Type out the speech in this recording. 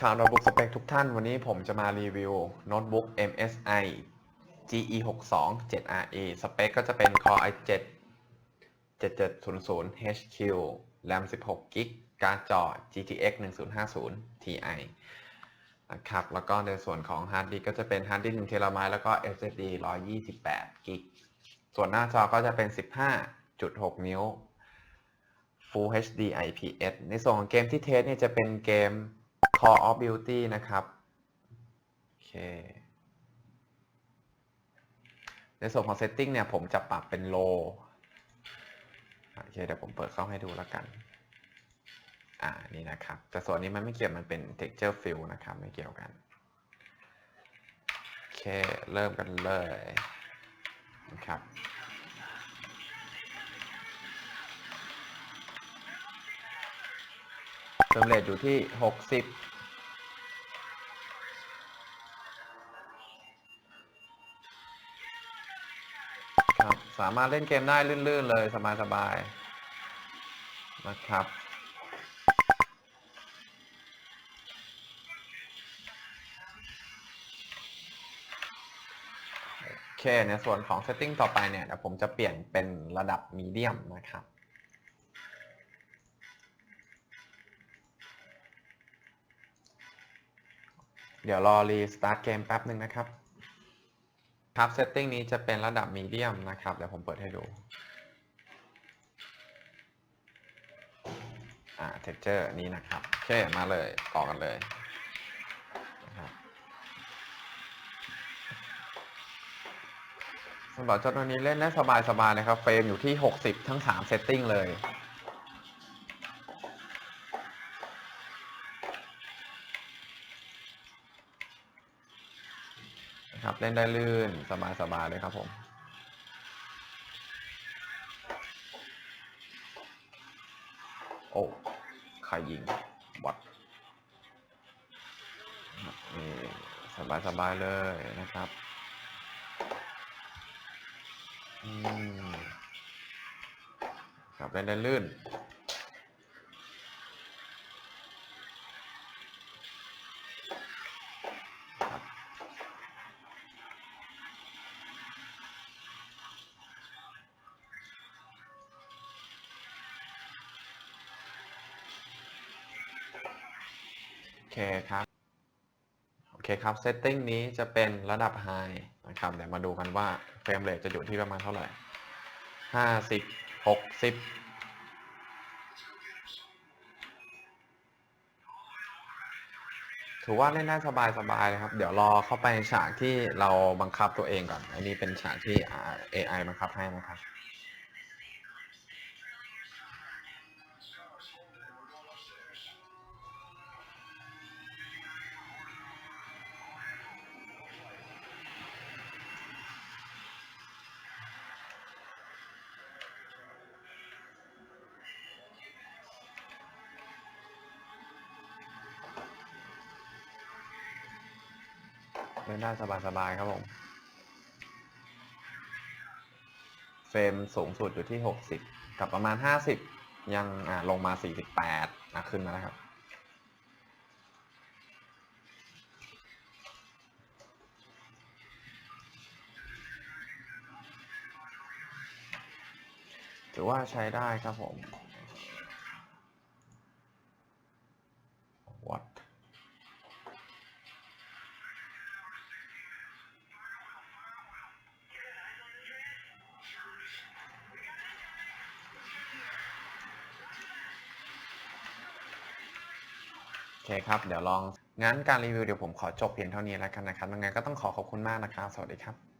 ชาวโน้ตบุ๊กสเปคทุกท่านวันนี้ผมจะมารีวิวโน้ตบุ๊ก MSI GE62 7RE สเปคก็จะเป็น Core i7 7700 HQ RAM 16 g b การ์ดจอ GTX 1050 Ti นะครับแล้วก็ในส่วนของฮาร์ดดิสก็จะเป็นฮาร์ดดิสก์1 t b แล้วก็ SSD 128 g b ส่วนหน้าจอก็จะเป็น 15.6 นิ้ว Full HD IPS ในส่วนของเกมที่เทสเนี่ยจะเป็นเกม Call of Duty นะครับโอเคในส่วนของ Setting เนี่ยผมจะปรับเป็น Low โอเคเดี๋ยวผมเปิดเข้าให้ดูแล้วกัน อ่านี่นะครับ แต่ส่วนนี้มันไม่เกี่ยวมันเป็น Texture Fill นะครับ ไม่เกี่ยวกันโอเคเริ่มกันเลยนะครับเฟรมเรทอยู่ที่ 60 ครับสามารถเล่นเกมได้ลื่นๆเลยสบายๆนะครับโอเคในส่วนของ setting ต่อไปเนี่ยเดี๋ยวผมจะเปลี่ยนเป็นระดับมีเดียมนะครับเดี๋ยวรอรีสตาร์ทเกมแป๊บหนึ่งนะครับ ครับ setting นี้จะเป็นระดับมีเดียมนะครับ เดี๋ยวผมเปิดให้ดูอ่า texture นี้นะครับ โอเค มาเลย ต่อกันเลยนะครับสำหรับจ้าตัวนี้เล่นได้สบายๆนะครับ เฟรมอยู่ที่ 60 ทั้ง 3 setting เลย ครับ เล่นได้ลื่นสบายๆเลยครับผมโอ้ใครยิงวัดนี่สบายๆเลยนะครับอืมครับเล่นได้ลื่น เคครับ โอเคครับเซตติ้งนี้จะเป็นระดับ High นะครับ เดี๋ยวมาดูกันว่าเฟรมเรทจะอยู่ที่ประมาณเท่าไหร่ห้าสิบหกสิบถือว่าเล่นได้สบายๆเลยครับ เดี๋ยวรอเข้าไปฉากที่เราบังคับตัวเองก่อน อันนี้เป็นฉากที่ AI บังคับให้นะครับ เล่นได้สบายๆครับผม เฟรมสูงสุดอยู่ที่ 60 กับประมาณ 50 ยังอ่าลงมา 48นะขึ้นมาแล้วครับถือว่าใช้ได้ครับผม เคครับ เดี๋ยวลองงั้นการรีวิวเดี๋ยวผมขอจบเพียงเท่านี้แล้วกันนะครับยังไงก็ต้องขอขอบคุณมากนะครับ สวัสดีครับ